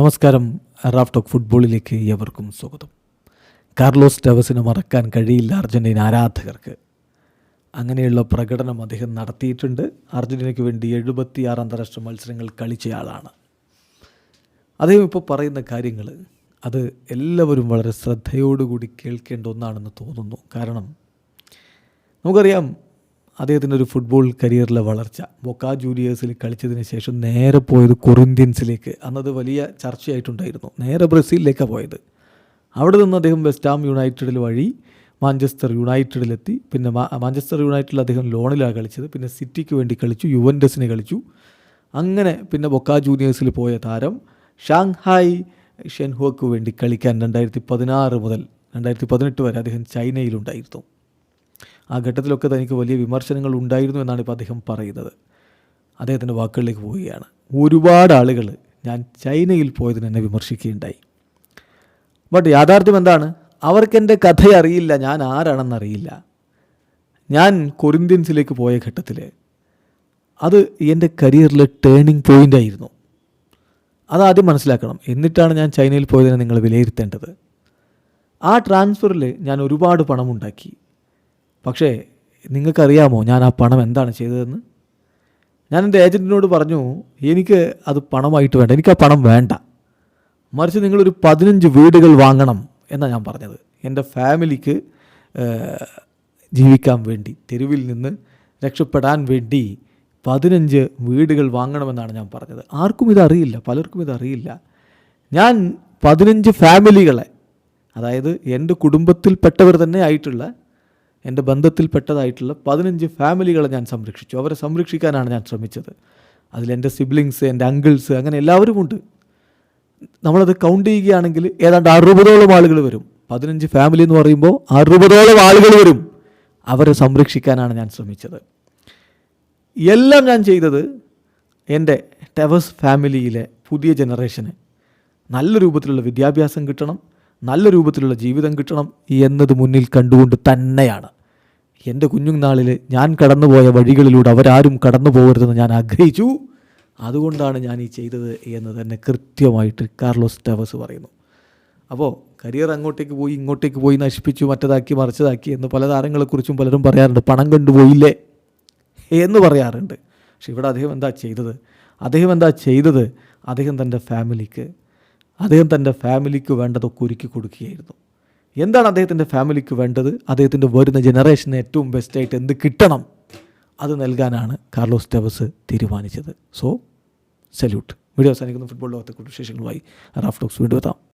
നമസ്കാരം. Raf talk ഫുട്ബോളിലേക്ക് ഏവർക്കും സ്വാഗതം. കാർലോസ് ടെവസിന് മറക്കാൻ കഴിയില്ല അർജന്റീന ആരാധകർക്ക്. അങ്ങനെയുള്ള പ്രകടനം അദ്ദേഹം നടത്തിയിട്ടുണ്ട്. അർജന്റീനയ്ക്ക് വേണ്ടി എഴുപത്തിയാറ് അന്താരാഷ്ട്ര മത്സരങ്ങൾ കളിച്ചയാളാണ്. അദ്ദേഹം ഇപ്പോൾ പറയുന്ന കാര്യങ്ങൾ അത് എല്ലാവരും വളരെ ശ്രദ്ധയോടുകൂടി കേൾക്കേണ്ട ഒന്നാണെന്ന് തോന്നുന്നു. കാരണം നമുക്കറിയാം അദ്ദേഹത്തിന്റെ ഒരു ഫുട്ബോൾ കരിയറിലെ വളർച്ച. ബൊക്ക ജൂനിയേഴ്സിൽ കളിച്ചതിന് ശേഷം നേരെ പോയത് കൊറിന്ത്യൻസിലേക്ക്. അന്നത് വലിയ ചർച്ചയായിട്ടുണ്ടായിരുന്നു. നേരെ ബ്രസീലിലേക്കാണ് പോയത്. അവിടെ നിന്ന് അദ്ദേഹം വെസ്റ്റാം യുണൈറ്റഡിൽ വഴി മാഞ്ചസ്റ്റർ യുണൈറ്റഡിലെത്തി പിന്നെ മാഞ്ചസ്റ്റർ യുണൈറ്റഡിൽ അദ്ദേഹം ലോണിലാണ് കളിച്ചത്. പിന്നെ സിറ്റിക്ക് വേണ്ടി കളിച്ചു യുവൻഡസിന് കളിച്ചു. അങ്ങനെ പിന്നെ ബൊക്ക ജൂനിയേഴ്സിൽ പോയ താരം ഷാങ്ഹായ് ഷെൻഹോക്ക് വേണ്ടി കളിക്കാൻ രണ്ടായിരത്തി പതിനാറ് മുതൽ രണ്ടായിരത്തി പതിനെട്ട് വരെ അദ്ദേഹം ചൈനയിലുണ്ടായിരുന്നു. ആ ഘട്ടത്തിലൊക്കെ തനിക്ക് വലിയ വിമർശനങ്ങൾ ഉണ്ടായിരുന്നു എന്നാണ് ഇപ്പോൾ അദ്ദേഹം പറയുന്നത്. അദ്ദേഹത്തിന്റെ വാക്കുകളിലേക്ക് പോവുകയാണ്. ഒരുപാട് ആളുകൾ ഞാൻ ചൈനയിൽ പോയതിന് എന്നെ വിമർശിക്കുകയുണ്ടായി. ബട്ട് യാഥാർത്ഥ്യം എന്താണ്? അവർക്കെന്റെ കഥ അറിയില്ല. ഞാൻ ആരാണെന്നറിയില്ല ഞാൻ കൊറിന്ത്യൻസിലേക്ക് പോയ ഘട്ടത്തിൽ അത് എന്റെ കരിയറിലെ ടേണിംഗ് പോയിന്റ് ആയിരുന്നു. അതാദ്യം മനസ്സിലാക്കണം. എന്നിട്ടാണ് ഞാൻ ചൈനയിൽ പോയതിനെ നിങ്ങൾ വിലയിരുത്തേണ്ടത്. ആ ട്രാൻസ്ഫറിൽ ഞാൻ ഒരുപാട് പണമുണ്ടാക്കി. പക്ഷേ നിങ്ങൾക്കറിയാമോ ഞാൻ ആ പണം എന്താണ് ചെയ്തതെന്ന്? ഞാൻ എന്റെ ഏജന്റിനോട് പറഞ്ഞു എനിക്ക് അത് പണമായിട്ട് വേണ്ട എനിക്ക് ആ പണം വേണ്ട. മറിച്ച് നിങ്ങളൊരു പതിനഞ്ച് വീടുകൾ വാങ്ങണം എന്നാണ് ഞാൻ പറഞ്ഞത്. എന്റെ ഫാമിലിക്ക് ജീവിക്കാൻ വേണ്ടി തെരുവിൽ നിന്ന് രക്ഷപ്പെടാൻ വേണ്ടി പതിനഞ്ച് വീടുകൾ വാങ്ങണമെന്നാണ് ഞാൻ പറഞ്ഞത്. ആർക്കും ഇതറിയില്ല പലർക്കും ഇതറിയില്ല. ഞാൻ പതിനഞ്ച് ഫാമിലികളെ അതായത് എന്റെ കുടുംബത്തിൽപ്പെട്ടവർ തന്നെ ആയിട്ടുള്ള എന്റെ ബന്ധത്തിൽപ്പെട്ടതായിട്ടുള്ള പതിനഞ്ച് ഫാമിലികളെ ഞാൻ സംരക്ഷിച്ചു. അവരെ സംരക്ഷിക്കാനാണ് ഞാൻ ശ്രമിച്ചത്. അതിലെന്റെ സിബ്ലിങ്സ് എന്റെ അങ്കിൾസ് അങ്ങനെ എല്ലാവരും ഉണ്ട്. നമ്മളത് കൗണ്ട് ചെയ്യുകയാണെങ്കിൽ ഏതാണ്ട് അറുപതോളം ആളുകൾ വരും. പതിനഞ്ച് ഫാമിലി എന്ന് പറയുമ്പോൾ അറുപതോളം ആളുകൾ വരും അവരെ സംരക്ഷിക്കാനാണ് ഞാൻ ശ്രമിച്ചത്. എല്ലാം ഞാൻ ചെയ്തത് എന്റെ ടെവസ് ഫാമിലിയിലെ പുതിയ ജനറേഷന് നല്ല രൂപത്തിലുള്ള വിദ്യാഭ്യാസം കിട്ടണം. നല്ല രൂപത്തിലുള്ള ജീവിതം കിട്ടണം എന്നത് മുന്നിൽ കണ്ടുകൊണ്ട് തന്നെയാണ്. എന്റെ കുഞ്ഞുനാളിൽ ഞാൻ കടന്നുപോയ വഴികളിലൂടെ അവരാരും കടന്നു പോകരുതെന്ന് ഞാൻ ആഗ്രഹിച്ചു. അതുകൊണ്ടാണ് ഞാൻ ഈ ചെയ്തത് എന്ന് തന്നെ കൃത്യമായിട്ട് കാർലോസ് ടെവസ് പറയുന്നു. അപ്പോൾ കരിയർ അങ്ങോട്ടേക്ക് പോയി ഇങ്ങോട്ടേക്ക് പോയി നശിപ്പിച്ചു മറ്റതാക്കി മറിച്ചതാക്കി എന്ന് പല താരങ്ങളെക്കുറിച്ചും പലരും പറയാറുണ്ട്. പണം കണ്ടുപോയില്ലേ എന്ന് പറയാറുണ്ട്. പക്ഷെ ഇവിടെ അദ്ദേഹം എന്താ ചെയ്തത്? അദ്ദേഹം എന്താ ചെയ്തത്? അദ്ദേഹം തന്റെ ഫാമിലിക്ക് അദ്ദേഹം തന്റെ ഫാമിലിക്ക് വേണ്ടതൊക്കെ ഒരുക്കി കൊടുക്കുകയായിരുന്നു. എന്താണ് അദ്ദേഹത്തിന്റെ ഫാമിലിക്ക് വേണ്ടത്? അദ്ദേഹത്തിന്റെ വരുന്ന ജനറേഷന് ഏറ്റവും ബെസ്റ്റായിട്ട് എന്ത് കിട്ടണം? അത് നൽകാനാണ് കാർലോസ് ടെവസ് തീരുമാനിച്ചത്. സോ സല്യൂട്ട് വീഡിയോ അവസാനിക്കുന്ന. ഫുട്ബോൾ ലോകത്തെ കുറിച്ച് വിശേഷങ്ങളുമായി റാഫ് ടോക്സ് വീണ്ടും എത്താം.